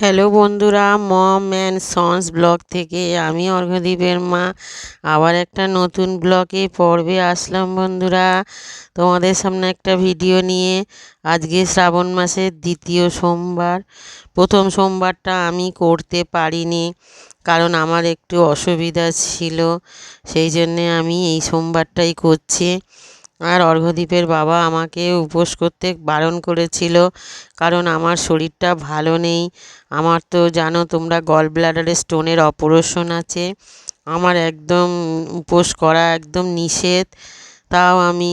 Hello বন্ধুরা, মম and sons blog থেকে আমি অর্ঘ্যদীপের মা। আবার একটা নতুন ব্লগে পর্বে আসলাম বন্ধুরা। তোমাদের সামনে একটা ভিডিও নিয়ে আজকে শ্রাবণ মাসের দ্বিতীয় সোমবার। প্রথম সোমবারটা আমি করতে পারিনি, কারণ আমার একটু অসুবিধা ছিল, সেই জন্যে আমি এই সোমবারটাই করছি। আর অর্ঘ্যদীপের বাবা আমাকে উপোস করতে বারণ করেছিল, কারণ আমার শরীরটা ভালো নেই। আমার তো জানো তোমরা গল ব্লাডারে স্টোনের অপারেশন আছে। আমার একদম উপোস করা একদম নিষেধ। তাও আমি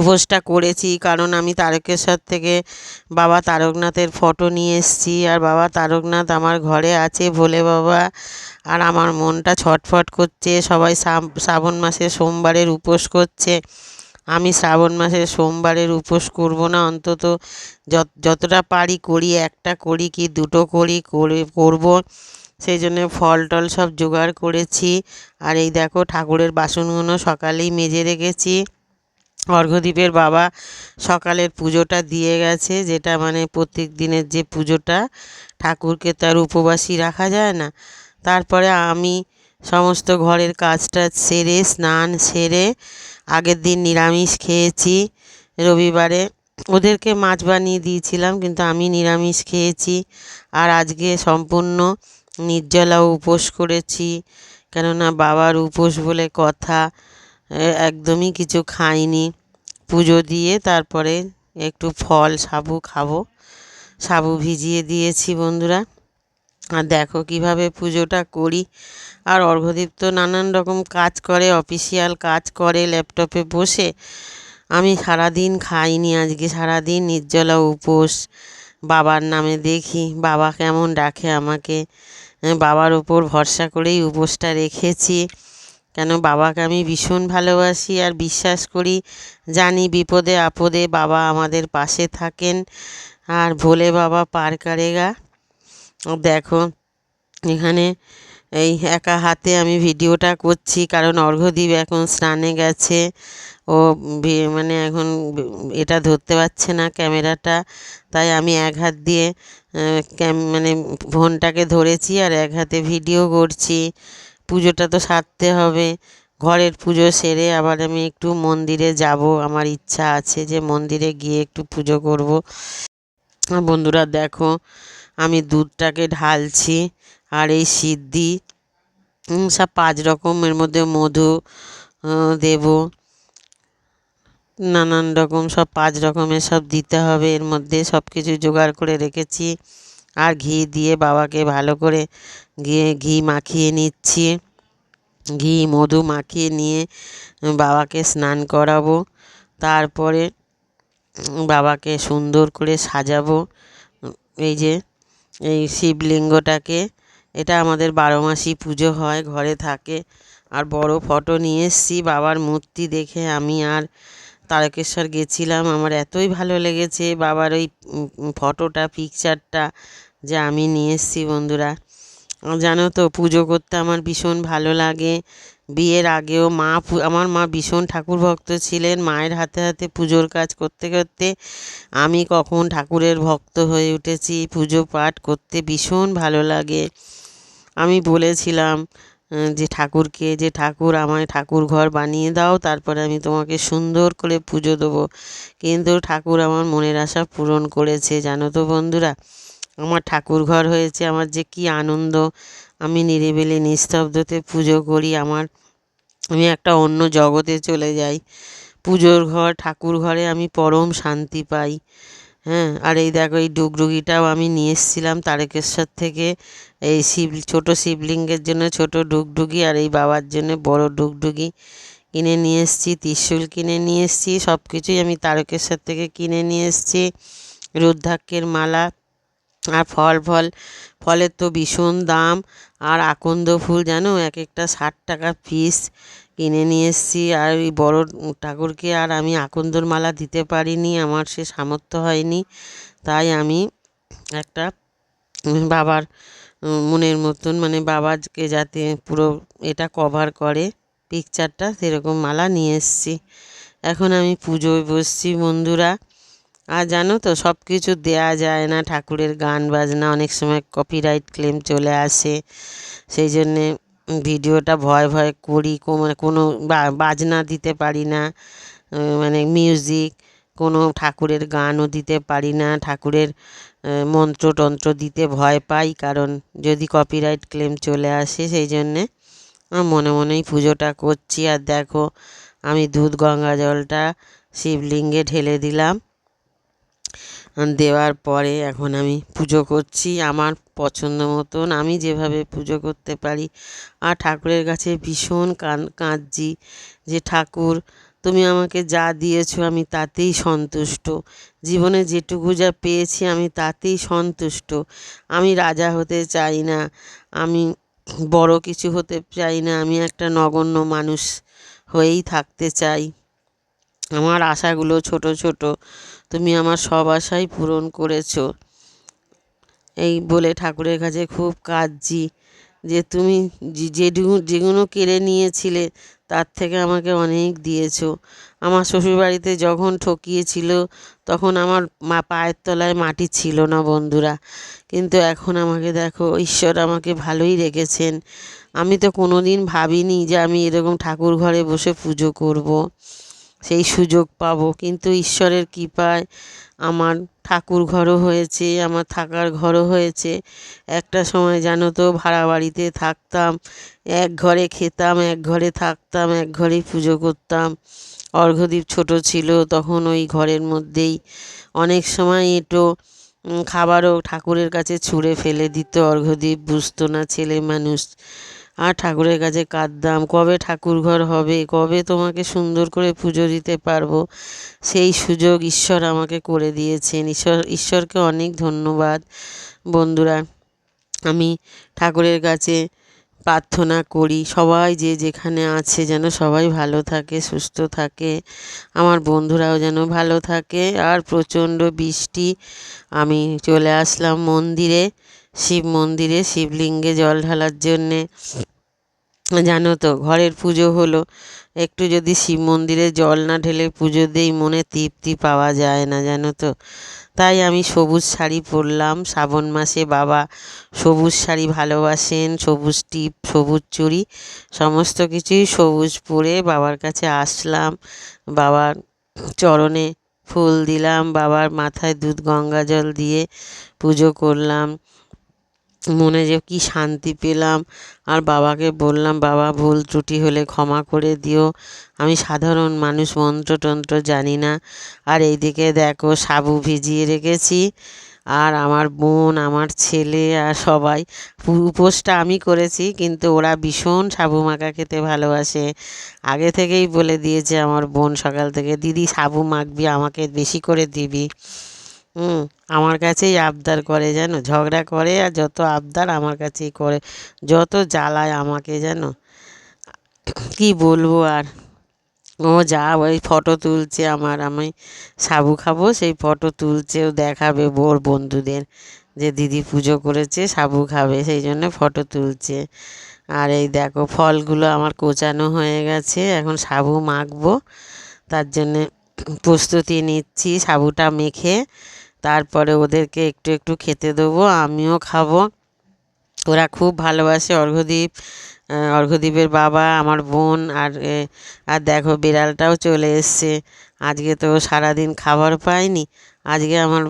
উপোসটা করেছি, কারণ আমি তারকেশ্বর থেকে বাবা তারকনাথের ফটো নিয়ে এসেছি, আর বাবা তারকনাথ আমার ঘরে আছে ভোলে বাবা, আর আমার মনটা ছটফট করছে, সবাই শ্রাবণ মাসে সোমবারের উপোস করছে। আমি শ্রাবণ মাসে সোমবারের উপোস করব না, অন্তত যতটা পারি করি, একটা করি কি দুটো করি করে, করব। সেই জন্য ফল টল সব জোগাড় করেছি, আর এই দেখো ঠাকুরের বাসনগুলো সকালেই মেজে রেখেছি। অর্ঘ্যদ্বীপের বাবা সকালের পুজোটা দিয়ে গেছে, যেটা মানে প্রত্যেক দিনের যে পুজোটা, ঠাকুরকে তার উপবাসী রাখা যায় না। তারপরে আমি সমস্ত ঘরের কাজটা সেরে, স্নান সেরে, আগের দিন নিরামিষ খেয়েছি। রবিবারে ওদেরকে মাছ বানিয়ে দিয়েছিলাম, কিন্তু আমি নিরামিষ খেয়েছি। আর আজকে সম্পূর্ণ নির্জলা উপোস করেছি, কেননা বাবার উপোস বলে কথা। একদমই কিছু খাইনি। পুজো দিয়ে তারপরে একটু ফল, সাবু খাব। সাবু ভিজিয়ে দিয়েছি বন্ধুরা। আর দেখো কীভাবে পুজোটা করি। আর অর্ঘ্যদীপ তো নানান রকম কাজ করে, অফিসিয়াল কাজ করে, ল্যাপটপে বসে। আমি সারাদিন খাইনি, আজকে সারাদিন নির্জলা উপোস। বাবার নামে দেখি, বাবা কেমন ডাকে আমাকে। বাবার ওপর ভরসা করেই উপোসটা রেখেছি। কেন বাবাকে আমি ভীষণ ভালোবাসি আর বিশ্বাস করি, জানি বিপদে আপদে বাবা আমাদের পাশে থাকেন। আর ভোলে বাবা পার কারেগা। দেখো, এখানে এই একা হাতে আমি ভিডিওটা করছি, কারণ অর্ঘ্যদ্বীপ এখন স্নানে গেছে। ও মানে এখন এটা ধরতে পারছে না ক্যামেরাটা, তাই আমি এক হাত দিয়ে ক্যাম মানে ফোনটাকে ধরেছি আর এক হাতে ভিডিও করছি। পুজোটা তো সারতে হবে। ঘরের পুজো সেরে আবার আমি একটু মন্দিরে যাব। আমার ইচ্ছা আছে যে মন্দিরে গিয়ে একটু পুজো করব। বন্ধুরা দেখো, আমি দুধটাকে ঢালছি আর এই সিদ্ধি সব পাঁচ রকমের মধ্যে মধু দেব। নানান রকম সব পাঁচ রকমের সব দিতে হবে। এর মধ্যে সব কিছু জোগাড় করে রেখেছি। আর ঘি দিয়ে বাবাকে ভালো করে গিয়ে ঘি মাখিয়ে নিচ্ছি। ঘি, মধু মাখিয়ে নিয়ে বাবাকে স্নান করাবো। তারপরে বাবাকে সুন্দর করে সাজাবো। এই যে, এই শিবলিঙ্গটাকে। এটা আমাদের বারো মাসই পুজো হয়, ঘরে থাকে। আর বড় ফটো নিয়ে এসেছি, বাবার মূর্তি দেখে আমি আর তারকেশ্বর গেছিলাম। আমার এতই ভালো লেগেছে বাবার ওই ফটোটা পিকচারটা যে আমি নিয়ে এসেছি বন্ধুরা। জানো তো, পুজো করতে আমার ভীষণ ভালো লাগে। বিয়ের আগেও মা আমার মা ভীষণ ঠাকুর ভক্ত ছিলেন। মায়ের হাতে হাতে পুজোর কাজ করতে করতে আমি কখন ঠাকুরের ভক্ত হয়ে উঠেছি, পুজো পাঠ করতে ভীষণ ভালো লাগে। আমি বলেছিলাম যে ঠাকুরকে, যে ঠাকুর আমায় ঠাকুর ঘর বানিয়ে দাও, তারপরে আমি তোমাকে সুন্দর করে পুজো দেবো। কিন্তু ঠাকুর আমার মনের আশা পূরণ করেছে, জানো তো বন্ধুরা। আমার ঠাকুর ঘর হয়েছে, আমার যে কি আনন্দ। আমি নিরিবিলি নিস্তব্ধতে পুজো করি, আমার, আমি একটা অন্য জগতে চলে যাই। পুজোর ঘর, ঠাকুর ঘরে আমি পরম শান্তি পাই। হ্যাঁ আর এই দেখো, এই ডুগডুগিটাও আমি নিয়ে এসেছিলাম তারকেশ্বর থেকে। এই শিব, ছোটো শিবলিঙ্গের জন্য ছোট ডুগডুগি আর এই বাবার জন্য বড় ডুগডুগি কিনে নিয়ে এসেছি, ত্রিশূল কিনে নিয়ে এসেছি সব কিছুই আমি তারকেশ্বর থেকে কিনে নিয়ে এসেছি। রুদ্রাক্ষের মালা আর ফল ফল, ফলের তো ভীষণ দাম। আর আকন্দ ফুল, জানো? এক একটা ষাট টাকা পিস কিনে নিয়ে এসেছি। আর ওই বড় ঠাকুরকে আর আমি আকন্দর মালা দিতে পারিনি, আমার সে সামর্থ্য হয়নি। তাই আমি একটা বাবার মনের মতন মানে বাবাকে যাতে পুরো এটা কভার করে পিকচারটা সেরকম মালা নিয়ে এসেছি। এখন আমি পুজোয় বসছি, বন্ধুরা। আর জানো তো সব কিছু দেয়া যায় না, ঠাকুরের গান বাজনা, অনেক সময় কপিরাইট ক্লেম চলে আসে। সেই জন্যে ভিডিওটা ভয় ভয় করি মানে কোনো বাজনা দিতে পারি না। মানে মিউজিক কোনো ঠাকুরের গানও দিতে পারি না। ঠাকুরের মন্ত্র টন্ত্র দিতে ভয় পাই, কারণ যদি কপিরাইট ক্লেম চলে আসে, সেই জন্যে মনে মনেই পুজোটা করছি। আর দেখো, আমি দুধ গঙ্গা জলটা শিবলিঙ্গে ঢেলে দিলাম। দেওয়ার পরে এখন আমি পুজো করছি আমার পছন্দ মতন। আমি যেভাবে পুজো করতে পারি। আর ঠাকুরের কাছে ভীষণ কান কাঁদছি যে, ঠাকুর, তুমি আমাকে যা দিয়েছ আমি তাতেই সন্তুষ্ট। জীবনে যেটুকু যা পেয়েছি আমি তাতেই সন্তুষ্ট। আমি রাজা হতে চাই না। আমি বড় কিছু হতে চাই না। আমি একটা নগণ্য মানুষ হয়েই থাকতে চাই। আমার আশাগুলো ছোট ছোট। তুমি আমার সব আশাই পূরণ করেছ। এই বলে ঠাকুরের কাছে খুব কাঁদছি যে তুমি যেটুকু যেগুলো কেড়ে নিয়েছিলে, তার থেকে আমাকে অনেক দিয়েছ। আমার শ্বশুরবাড়িতে যখন ঠকিয়েছিল, তখন আমার মা পায়ের তলায় মাটি ছিল না বন্ধুরা। কিন্তু এখন আমাকে দেখো, ঈশ্বর আমাকে ভালোই রেখেছেন। আমি তো কোনো দিন ভাবিনি যে আমি এরকম ঠাকুর ঘরে বসে পুজো করব। সেই সুযোগ পাবো। কিন্তু ঈশ্বরের কৃপায় আমার ঠাকুর ঘরও হয়েছে, আমার থাকার ঘরও হয়েছে। একটা সময় জানো তো, ভাড়া বাড়িতে থাকতাম, এক ঘরে খেতাম, এক ঘরে থাকতাম, এক ঘরেই পুজো করতাম। অর্ঘ্যদীপ ছোট ছিল, তখন ওই ঘরের মধ্যেই অনেক সময় এঁটো খাবারও ঠাকুরের কাছে ছুঁড়ে ফেলে দিত অর্ঘদ্বীপ বুঝতো না ছেলে মানুষ। আর ঠাকুরের কাছে কাঁদতাম, কবে ঠাকুর ঘর হবে? কবে তোমাকে সুন্দর করে পুজো দিতে পারব? সেই সুযোগ ঈশ্বর আমাকে করে দিয়েছেন। ঈশ্বর, ঈশ্বরকে অনেক ধন্যবাদ। বন্ধুরা, আমি ঠাকুরের কাছে প্রার্থনা করি, সবাই যে যেখানে আছে যেন সবাই ভালো থাকে, সুস্থ থাকে। আমার বন্ধুরাও যেন ভালো থাকে। আর প্রচণ্ড বৃষ্টি, আমি চলে আসলাম মন্দিরে। শিব মন্দিরে শিবলিঙ্গে জল ঢালার জন্যে। জানো তো, ঘরের পুজো হলো। একটু যদি শিব মন্দিরে জল না ঢেলে পুজো দিই, মনে তৃপ্তি পাওয়া যায় না, জানো তো। তাই আমি সবুজ শাড়ি পরলাম। শ্রাবণ মাসে বাবা সবুজ শাড়ি ভালোবাসেন, সবুজ টিপ, সবুজ চুড়ি, সমস্ত কিছুই সবুজ পরে বাবার কাছে আসলাম। বাবার চরণে ফুল দিলাম, বাবার মাথায় দুধ গঙ্গা জল দিয়ে পুজো করলাম। মনে যে কি শান্তি পেলাম। আর বাবাকে বললাম, বাবা, ভুল ত্রুটি হলে ক্ষমা করে দিও। আমি সাধারণ মানুষ, মন্ত্রতন্ত্র জানি না। আর এইদিকে দেখো, সাবু ভিজিয়ে রেখেছি। আর আমার বোন, আমার ছেলে আর সবাই উপোসটা আমি করেছি, কিন্তু ওরা ভীষণ সাবু মাখা খেতে ভালোবাসে। আগে থেকেই বলে দিয়েছে আমার বোন, সকাল থেকে, দিদি, সাবু মাখবি, আমাকে বেশি করে দিবি। হুম, আমার কাছেই আবদার করে যেন, ঝগড়া করে আর যত আবদার আমার কাছেই করে, যত জ্বালায় আমাকে যেন। কি বলব আর? ও যা, ওই ফটো তুলছে আমার, আমি সাবু খাব, সেই ফটো তুলছে, ও দেখাবে বোর বন্ধুদের যে দিদি পুজো করেছে, সাবু খাবে, সেই জন্য ফটো তুলছে। আর এই দেখো, ফলগুলো আমার কোচানো হয়ে গেছে, এখন সাবু মাখবো, তার জন্যে প্রস্তুতি নিচ্ছি, সাবুটা মেখে তারপরে ওদেরকে একটু একটু খেতে দেবো, আমিও খাব। ওরা খুব ভালোবাসে অর্ঘ্যদ্বীপ অর্ঘ্যদ্বীপের বাবা, আমার বোন, আর আর দেখো বিড়ালটাও চলে এসছে। আজকে তো সারাদিন খাবার পায়নি আজকে আমার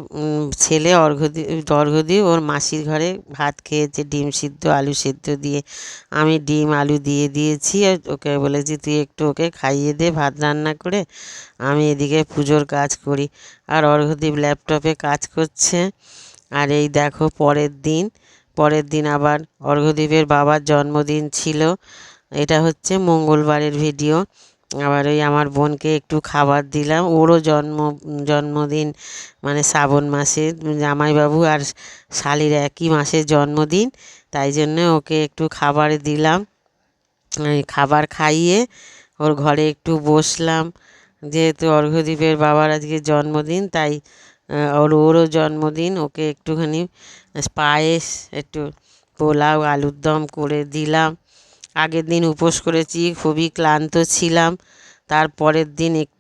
ছেলে অর্ঘ্যদ্বীপ অর্ঘ্যদ্বীপ ওর মাসির ঘরে ভাত খেয়েছে, ডিম সিদ্ধ, আলু সিদ্ধ দিয়ে। আমি ডিম, আলু দিয়ে দিয়েছি আর ওকে বলেছি, তুই একটু ওকে খাইয়ে দে ভাত রান্না করে। আমি এদিকে পুজোর কাজ করি। আর অর্ঘ্যদ্বীপ ল্যাপটপে কাজ করছে। আর এই দেখো পরের দিন পরের দিন আবার অর্ঘ্যদ্বীপের বাবার জন্মদিন ছিল। এটা হচ্ছে মঙ্গলবারের ভিডিও। আবার ওই আমার বোনকে একটু খাবার দিলাম। ওরও জন্ম, জন্মদিন মানে শ্রাবণ মাসে, জামাইবাবু আর শালির একই মাসে জন্মদিন, তাই জন্য ওকে একটু খাবার দিলাম। খাবার খাইয়ে ওর ঘরে একটু বসলাম। যেহেতু অর্ঘ্যদ্বীপের বাবার আজকে জন্মদিন, তাই ওর, ওরও জন্মদিন, ওকে একটুখানি পায়েস, একটু পোলাও আলুর দম করে দিলাম। আগের দিন উপোস করেছি খুবই ক্লান্ত ছিলাম। তারপরের দিন একটু